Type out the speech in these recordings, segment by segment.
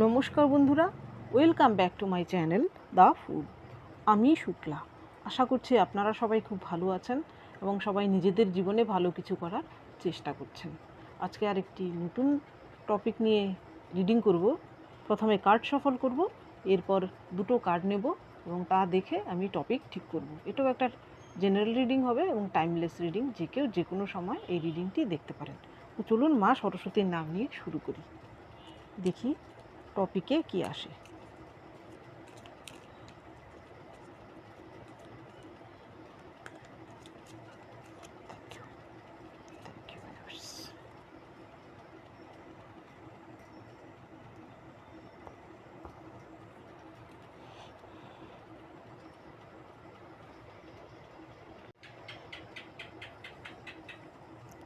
নমস্কার বন্ধুরা welcome back to my channel the food আমি শুক্লা। আশা করছি আপনারা সবাই খুব ভালো আছেন এবং সবাই নিজেদের জীবনে ভালো কিছু করার চেষ্টা করছেন। আজকে আর একটি নতুন টপিক নিয়ে রিডিং করব। প্রথমে কার্ড সফল করব, এরপর দুটো কার্ড নেব এবং তা দেখে আমি টপিক ঠিক করব। এটাও একটা জেনারেল রিডিং হবে এবং টাইমলেস রিডিং যে কেউ যে কোনো সময় এই রিডিংটি দেখতে পারেন। চলুন মা সরস্বতীর নাম নিয়ে শুরু করি। দেখি। টপিকে কি আসে.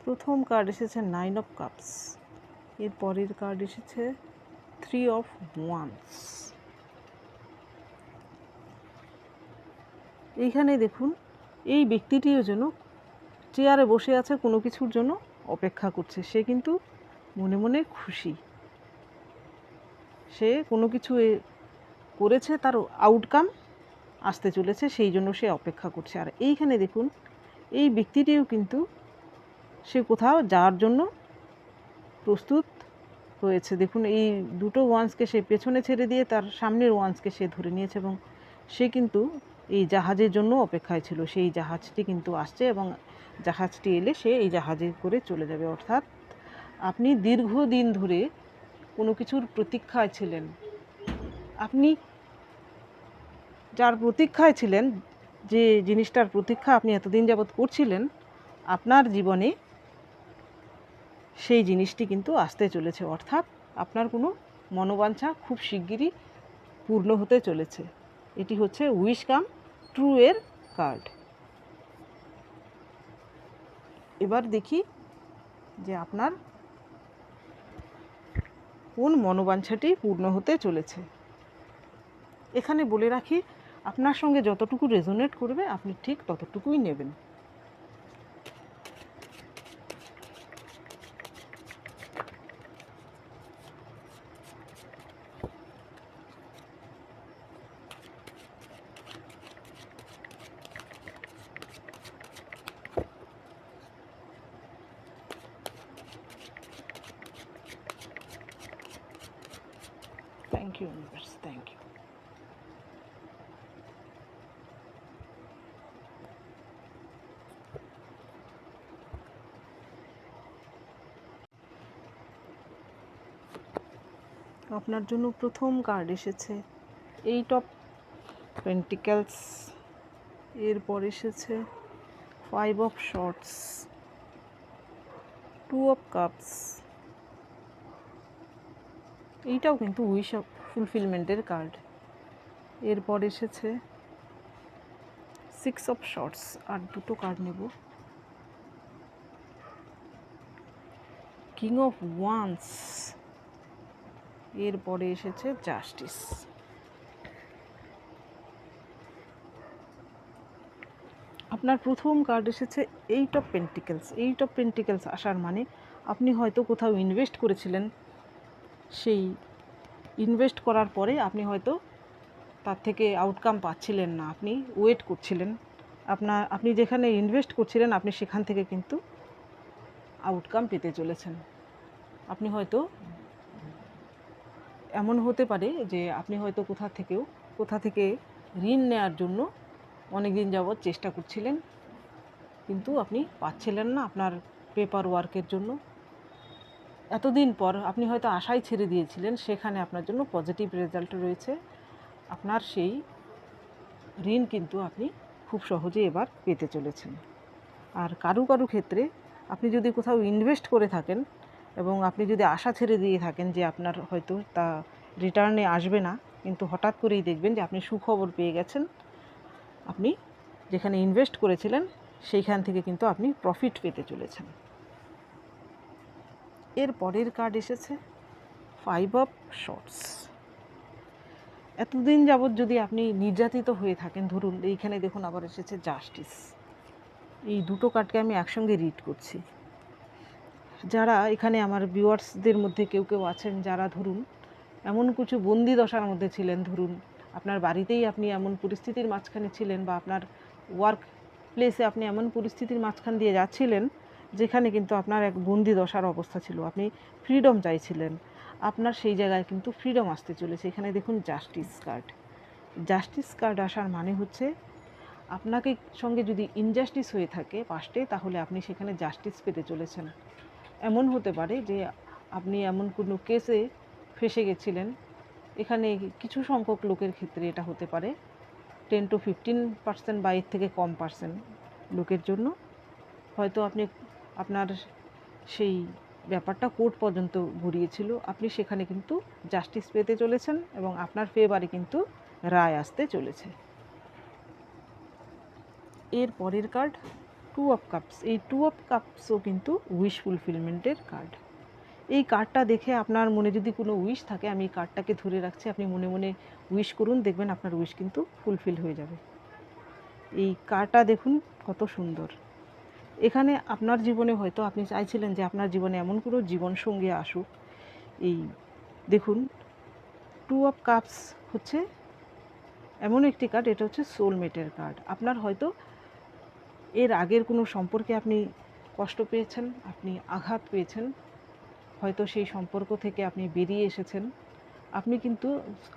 প্রথম কার্ড এসেছে নাইন অফ কাপস এর পরের কার্ড এসেছে থ্রি অফ ওয়ান্স এইখানে দেখুন, এই ব্যক্তিটিও যেন চেয়ারে বসে আছে কোনো কিছুর জন্য অপেক্ষা করছে। সে কিন্তু মনে মনে খুশি। সে কোনো কিছু করেছে, তার আউটকাম আসতে চলেছে, সেই জন্য সে অপেক্ষা করছে। আর এইখানে দেখুন, এই ব্যক্তিটিও কিন্তু সে কোথাও যাওয়ার জন্য প্রস্তুত হয়েছে দেখুন, এই দুটো ওয়ান্সকে সে পেছনে ছেড়ে দিয়ে তার সামনের ওয়ান্সকে সে ধরে নিয়েছে এবং সে কিন্তু এই জাহাজের জন্য অপেক্ষায় ছিল। সেই জাহাজটি কিন্তু আসছে এবং জাহাজটি এলে সে এই জাহাজে করে চলে যাবে। অর্থাৎ আপনি দীর্ঘদিন ধরে কোনো কিছুর প্রতীক্ষায় ছিলেন। আপনি যার প্রতীক্ষায় ছিলেন, যে জিনিসটার প্রতীক্ষা আপনি এতদিন যাবৎ করছিলেন, আপনার জীবনে সেই জিনিসটি কিন্তু আসতে চলেছে। অর্থাৎ আপনার কোনো মনোবাঞ্ছা খুব শিগগিরই পূর্ণ হতে চলেছে। এটি হচ্ছে উইশ কাম ট্রু এর কার্ড এবার দেখি যে আপনার কোন মনোবাঞ্ছাটি পূর্ণ হতে চলেছে। এখানে বলে রাখি, আপনার সঙ্গে যতটুকু রেজোনেট করবে, আপনি ঠিক ততটুকুই নেবেন। Thank you universe thank you আপনার জন্য প্রথম কার্ড এসেছে। এইট অফ পেন্টিক্যালস এরপর এসেছে five of swords two of cups এইটাও কিন্তু উইশ অফ ফুলফিলমেন্টের কার্ড এরপর এসেছে সিক্স অফ শর্টস আর দুটো কার্ড নেব। কিং অফ ওয়ান্স এরপরে এসেছে জাস্টিস আপনার প্রথম কার্ড এসেছে eight of pentacles eight of pentacles আসার মানে আপনি হয়তো কোথাও ইনভেস্ট করেছিলেন সেই ইনভেস্ট করার পরে আপনি হয়তো তার থেকে আউটকাম পাচ্ছিলেন না। আপনি ওয়েট করছিলেন। আপনার, আপনি যেখানে ইনভেস্ট করছিলেন, আপনি সেখান থেকে কিন্তু আউটকাম পেতে চলেছেন। আপনি হয়তো এমন হতে পারে যে আপনি হয়তো কোথা থেকেও, কোথা থেকে ঋণ নেওয়ার জন্য অনেক দিন যাবৎ চেষ্টা করছিলেন, কিন্তু আপনি পাচ্ছিলেন না আপনার পেপার ওয়ার্কের জন্য। এতদিন পর আপনি হয়তো আশাই ছেড়ে দিয়েছিলেন, সেখানে আপনার জন্য পজিটিভ রেজাল্ট রয়েছে। আপনার সেই ঋণ কিন্তু আপনি খুব সহজে এবার পেতে চলেছেন। আর কারু কারু ক্ষেত্রে আপনি যদি কোথাও ইনভেস্ট করে থাকেন এবং আপনি যদি আশা ছেড়ে দিয়ে থাকেন যে আপনার হয়তো তা রিটার্নে আসবে না, কিন্তু হঠাৎ করেই দেখবেন যে আপনি সুখবর পেয়ে গেছেন, আপনি যেখানে ইনভেস্ট করেছিলেন, সেইখান থেকে কিন্তু আপনি প্রফিট পেতে চলেছেন। এর পরের কার্ড এসেছে ফাইভ অফ শর্টস এতদিন যাবৎ যদি আপনি নির্যাতিত হয়ে থাকেন, ধরুন এইখানে দেখুন আবার এসেছে জাস্টিস এই দুটো কার্ডকে আমি একসঙ্গে রিড করছি। যারা এখানে আমার ভিউয়ার্সদের মধ্যে কেউ কেউ আছেন, যারা ধরুন এমন কিছু বন্দি দশার মধ্যে ছিলেন, ধরুন আপনার বাড়িতেই আপনি এমন পরিস্থিতির মাঝখানে ছিলেন বা আপনার ওয়ার্ক প্লেসে আপনি এমন পরিস্থিতির মাঝখান দিয়ে যাচ্ছিলেন যেখানে কিন্তু আপনার এক বন্দি দশার অবস্থা ছিল। আপনি ফ্রিডম চাইছিলেন। আপনার সেই জায়গায় কিন্তু ফ্রিডম আসতে চলেছে। এখানে দেখুন জাস্টিস কার্ড জাস্টিস কার্ড আসার মানে হচ্ছে আপনাকে সঙ্গে যদি ইনজাস্টিস হয়ে থাকে পাস্টে তাহলে আপনি সেখানে জাস্টিস পেতে চলেছেন। এমন হতে পারে যে আপনি এমন কোনো কেসে ফেসে গেছিলেন। এখানে কিছু সংখ্যক লোকের ক্ষেত্রে এটা হতে পারে। টেন টু ফিফটিন পার্সেন্ট বা এর থেকে কম পার্সেন্ট লোকের জন্য। হয়তো আপনি আপনার সেই ব্যাপারটা কোর্ট পর্যন্ত গড়িয়েছিল আপনি সেখানে কিন্তু জাস্টিস পেতে চলেছেন এবং আপনার ফেভারে কিন্তু রায় আসতে চলেছে। এর পরের কার্ড টু অফ কাপস এই টু অফ কাপসও কিন্তু উইশ ফুলফিলমেন্টের কার্ড এই কার্ডটা দেখে আপনার মনে যদি কোনো উইশ থাকে, আমি এই কার্ডটাকে ধরে রাখছি, আপনি মনে মনে উইশ করুন, দেখবেন আপনার উইশ কিন্তু ফুলফিল হয়ে যাবে। এই কার্ডটা দেখুন কত সুন্দর। এখানে আপনার জীবনে হয়তো আপনি চাইছিলেন যে আপনার জীবনে এমন কোনো জীবনসঙ্গী আসুক। এই দেখুন টু অফ কাপস হচ্ছে এমন একটি কার্ড এটা হচ্ছে সোলমেটের কার্ড আপনার হয়তো এর আগের কোনো সম্পর্কে আপনি কষ্ট পেয়েছেন, আপনি আঘাত পেয়েছেন, হয়তো সেই সম্পর্ক থেকে আপনি বেরিয়ে এসেছেন। আপনি কিন্তু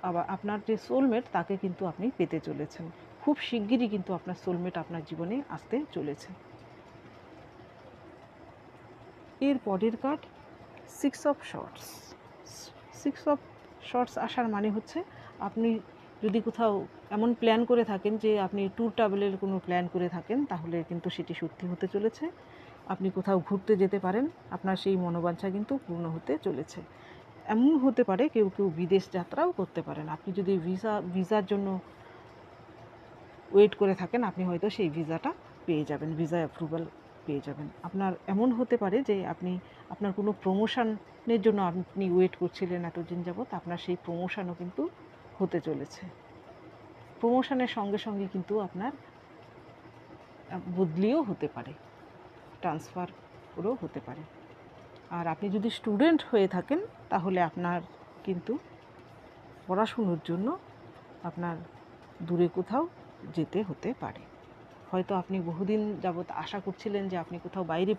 আবার আপনার যে সোলমেট তাকে কিন্তু আপনি পেতে চলেছেন। খুব শিগগিরই কিন্তু আপনার সোলমেট আপনার জীবনে আসতে চলেছে। এর পরের card six of swords six of swords আসার মানে হচ্ছে আপনি যদি কোথাও এমন প্ল্যান করে থাকেন যে আপনি ট্যুর ট্রাভেলের কোনো প্ল্যান করে থাকেন, তাহলে কিন্তু সেটি সত্যি হতে চলেছে। আপনি কোথাও ঘুরতে যেতে পারেন, আপনার সেই মনোবাঞ্ছা কিন্তু পূর্ণ হতে চলেছে। এমন হতে পারে কেউ কেউ বিদেশ যাত্রাও করতে পারেন। আপনি যদি ভিসা ভিসার জন্য ওয়েট করে থাকেন, আপনি হয়তো সেই ভিসাটা পেয়ে যাবেন ভিসা অ্যাপ্রুভাল পেয়ে যাবেন। আপনার এমন হতে পারে যে আপনি, আপনার কোনো প্রমোশনের জন্য আপনি ওয়েট করছিলেন এতদিন যাবৎ, আপনার সেই প্রমোশনও কিন্তু হতে চলেছে। প্রমোশনের সঙ্গে সঙ্গে কিন্তু আপনার বদলিও হতে পারে। ট্রান্সফার করেও হতে পারে। আর আপনি যদি স্টুডেন্ট হয়ে থাকেন, তাহলে আপনার কিন্তু পড়াশুনোর জন্য আপনার দূরে কোথাও যেতে হতে পারে। হয়তো আপনি বহুদিন যাবৎ আশা করছিলেন যে আপনি কোথাও বাইরে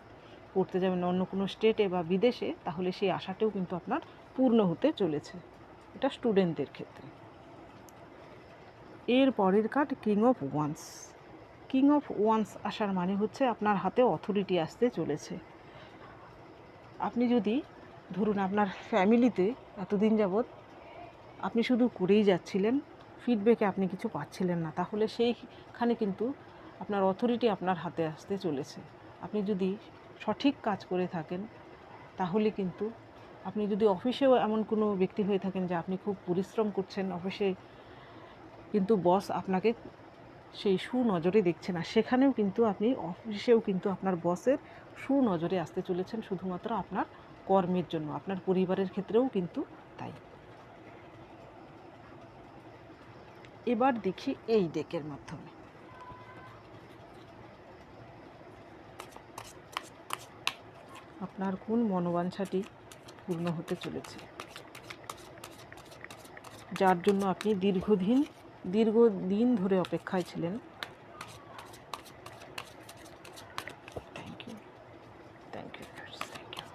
পড়তে যাবেন অন্য কোনো স্টেটে বা বিদেশে, তাহলে সেই আশাটাও কিন্তু আপনার পূর্ণ হতে চলেছে। এটা স্টুডেন্টদের ক্ষেত্রে। এর পরের card king of wands king of wands আসার মানে হচ্ছে আপনার হাতে অথরিটি আসতে চলেছে। আপনি যদি, ধরুন আপনার ফ্যামিলিতে এতদিন যাবৎ আপনি শুধু করেই যাচ্ছিলেন ফিডব্যাকে আপনি কিছু পাচ্ছিলেন না, তাহলে সেইখানে কিন্তু আপনার অথরিটি আপনার হাতে আসতে চলেছে। আপনি যদি সঠিক কাজ করে থাকেন, তাহলে কিন্তু আপনি যদি অফিসেও এমন কোনো ব্যক্তি হয়ে থাকেন যে আপনি খুব পরিশ্রম করছেন, অফিসে কিন্তু বস আপনাকে সেই সুনজরে দেখছে না, সেখানেও কিন্তু আপনি অফিসেও কিন্তু আপনার বসের সুনজরে আসতে চলেছেন, শুধুমাত্র আপনার কর্মের জন্য। আপনার পরিবারের ক্ষেত্রেও কিন্তু তাই। এবার দেখি এই ডেকের মাধ্যমে। আপনার কোন মনোবাঞ্ছাটি পূর্ণ হতে চলেছে। যার জন্য আপনি দীর্ঘদিন দীর্ঘদিন ধরে অপেক্ষায় ছিলেন thank you thank you thank you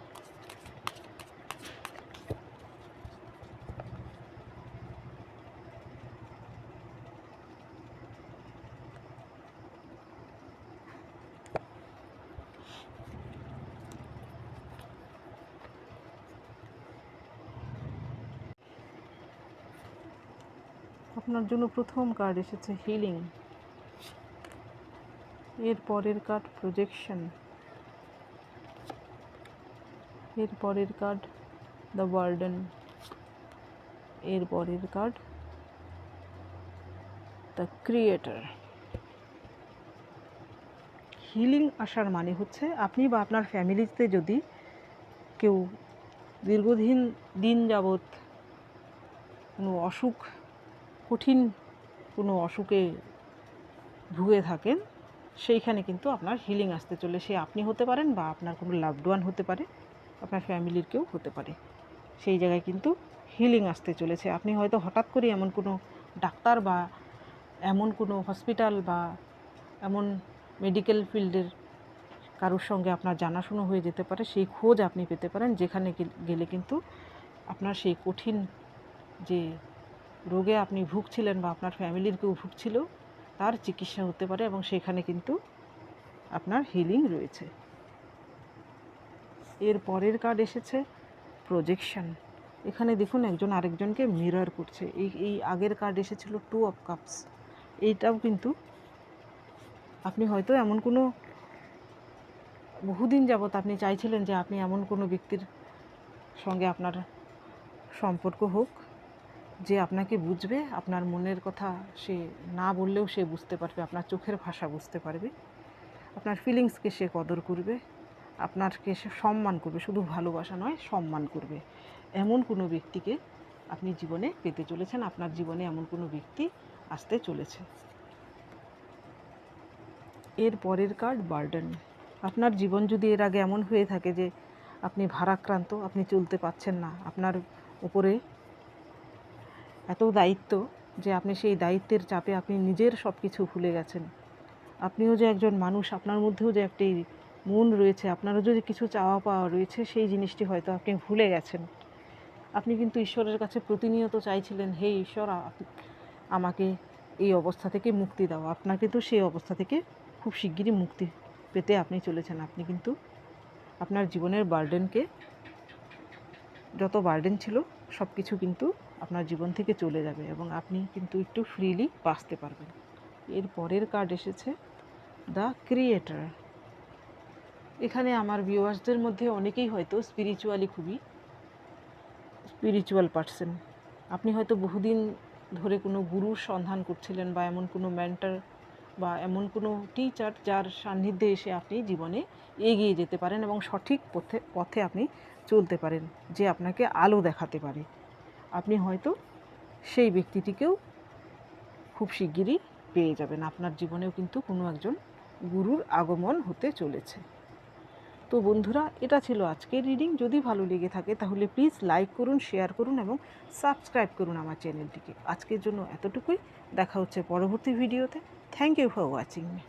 আপনার জন্য প্রথম কার্ড এসেছে হিলিং এর পরের কার্ড প্রজেকশন এর পরের কার্ড দ্য বার্ডেন এর পরের কার্ড দ্য ক্রিয়েটার হিলিং আসার মানে হচ্ছে আপনি বা আপনার ফ্যামিলিতে যদি কেউ দীর্ঘদিন, দিন যাবৎ কোনো অসুখ কঠিন কোনো অসুখে ভুগে থাকেন, সেইখানে কিন্তু আপনার হিলিং আসতে চলে সে আপনি হতে পারেন বা আপনার কোনো লাভড ওয়ান হতে পারে, আপনার ফ্যামিলির কেউ হতে পারে। সেই জায়গায় কিন্তু হিলিং আসতে চলেছে। আপনি হয়তো হঠাৎ করে এমন কোনো ডাক্তার বা এমন কোনো হসপিটাল বা এমন মেডিকেল ফিল্ডের কারোর সঙ্গে আপনার জানাশুনো হয়ে যেতে পারে, সেই খোঁজ আপনি পেতে পারেন, যেখানে গেল- গেলে কিন্তু আপনার সেই কঠিন যে রোগে আপনি ভুগছিলেন বা আপনার ফ্যামিলির কেউ ভুগছিল, তার চিকিৎসা হতে পারে এবং সেখানে কিন্তু আপনার হিলিং রয়েছে। এর পরের কার্ড এসেছে প্রজেকশন এখানে দেখুন একজন আরেকজনকে মিরর করছে। এই এই আগের কার্ড এসেছিল টু অফ কাপস এইটাও কিন্তু আপনি হয়তো এমন কোনো বহুদিন যাবৎ আপনি চাইছিলেন যে আপনি এমন কোনো ব্যক্তির সঙ্গে আপনার সম্পর্ক হোক। যে আপনাকে বুঝবে, আপনার মনের কথা সে না বললেও সে বুঝতে পারবে, আপনার চোখের ভাষা বুঝতে পারবে, আপনার ফিলিংসকে সে কদর করবে, আপনারকে সে সম্মান করবে, শুধু ভালোবাসা নয়, সম্মান করবে। এমন কোনো ব্যক্তিকে আপনি জীবনে পেতে চলেছেন, আপনার জীবনে এমন কোনো ব্যক্তি আসতে চলেছে? এর পরের কার্ড বার্ডেন আপনার জীবন যদি এর আগে এমন হয়ে থাকে যে আপনি ভারাক্রান্ত, আপনি চলতে পারছেন না, আপনার উপরে এত দায়িত্ব যে আপনি সেই দায়িত্বের চাপে আপনি নিজের সব কিছু ভুলে গেছেন। আপনিও যে একজন মানুষ, আপনার মধ্যেও যে একটি মন রয়েছে, আপনারও যদি কিছু চাওয়া পাওয়া রয়েছে, সেই জিনিসটি হয়তো আপনি ভুলে গেছেন। আপনি কিন্তু ঈশ্বরের কাছে প্রতিনিয়ত চাইছিলেন, হে ঈশ্বর আমাকে এই অবস্থা থেকে মুক্তি দাও। আপনার কিন্তু সেই অবস্থা থেকে খুব শিগগিরই মুক্তি পেতে আপনি চলেছেন। আপনি কিন্তু আপনার জীবনের বার্ডেনকে, যত বার্ডেন ছিল সব কিছু কিন্তু আপনার জীবন থেকে চলে যাবে এবং আপনি কিন্তু একটু ফ্রিলি বাঁচতে পারবেন। এর পরের কার্ড এসেছে দ্য ক্রিয়েটার এখানে আমার ভিউয়ার্সদের মধ্যে অনেকেই হয়তো স্পিরিচুয়ালি খুবই স্পিরিচুয়াল পার্সন আপনি হয়তো বহুদিন ধরে কোনো গুরুর সন্ধান করছিলেন বা এমন কোনো মেন্টার বা এমন কোনো টিচার যার সান্নিধ্যে এসে আপনি জীবনে এগিয়ে যেতে পারেন এবং সঠিক পথে পথে আপনি চলতে পারেন, যে আপনাকে আলো দেখাতে পারে। আপনি হয়তো সেই ব্যক্তিটিকেও খুব শিগগিরই পেয়ে যাবেন। আপনার জীবনেও কিন্তু কোনো একজন গুরুর আগমন হতে চলেছে। তো বন্ধুরা, এটা ছিল আজকের রিডিং যদি ভালো লেগে থাকে তাহলে প্লিজ লাইক করুন শেয়ার করুন এবং সাবস্ক্রাইব করুন আমার চ্যানেলটিকে আজকের জন্য এতটুকুই। দেখা হচ্ছে পরবর্তী ভিডিওতে thank you for watching me